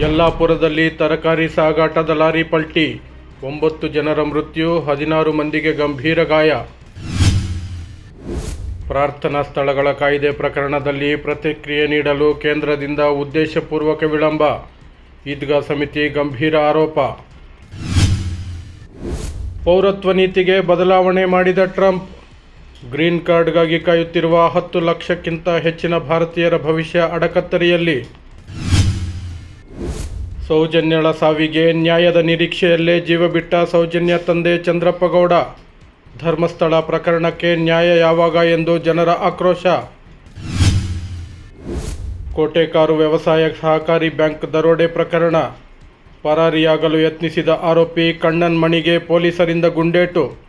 ಯಲ್ಲಾಪುರದಲ್ಲಿ ತರಕಾರಿ ಸಾಗಾಟದ ಲಾರಿ ಪಲ್ಟಿ. ಒಂಬತ್ತು ಜನರ ಮೃತ್ಯು, ಹದಿನಾರು ಮಂದಿಗೆ ಗಂಭೀರ ಗಾಯ. ಪ್ರಾರ್ಥನಾ ಸ್ಥಳಗಳ ಕಾಯ್ದೆ ಪ್ರಕರಣದಲ್ಲಿ ಪ್ರತಿಕ್ರಿಯೆ ನೀಡಲು ಕೇಂದ್ರದಿಂದ ಉದ್ದೇಶಪೂರ್ವಕ ವಿಳಂಬ. ಈದ್ಗಾ ಸಮಿತಿ ಗಂಭೀರ ಆರೋಪ. ಪೌರತ್ವ ನೀತಿಗೆ ಬದಲಾವಣೆ ಮಾಡಿದ ಟ್ರಂಪ್. ಗ್ರೀನ್ ಕಾರ್ಡ್ಗಾಗಿ ಕಾಯುತ್ತಿರುವ ಹತ್ತು ಲಕ್ಷಕ್ಕಿಂತ ಹೆಚ್ಚಿನ ಭಾರತೀಯರ ಭವಿಷ್ಯ ಅಡಕತ್ತರಿಯಲ್ಲಿ. ಸೌಜನ್ಯಳ ಸಾವಿಗೆ ನ್ಯಾಯದ ನಿರೀಕ್ಷೆಯಲ್ಲೇ ಜೀವ ಬಿಟ್ಟ ಸೌಜನ್ಯ ತಂದೆ ಚಂದ್ರಪ್ಪಗೌಡ. ಧರ್ಮಸ್ಥಳ ಪ್ರಕರಣಕ್ಕೆ ನ್ಯಾಯ ಯಾವಾಗ ಎಂದು ಜನರ ಆಕ್ರೋಶ. ಕೋಟೆಕಾರು ವ್ಯವಸಾಯ ಸಹಕಾರಿ ಬ್ಯಾಂಕ್ ದರೋಡೆ ಪ್ರಕರಣ. ಪರಾರಿಯಾಗಲು ಯತ್ನಿಸಿದ ಆರೋಪಿ ಕಣ್ಣನ್ ಮಣಿಗೆ ಪೊಲೀಸರಿಂದ ಗುಂಡೇಟು.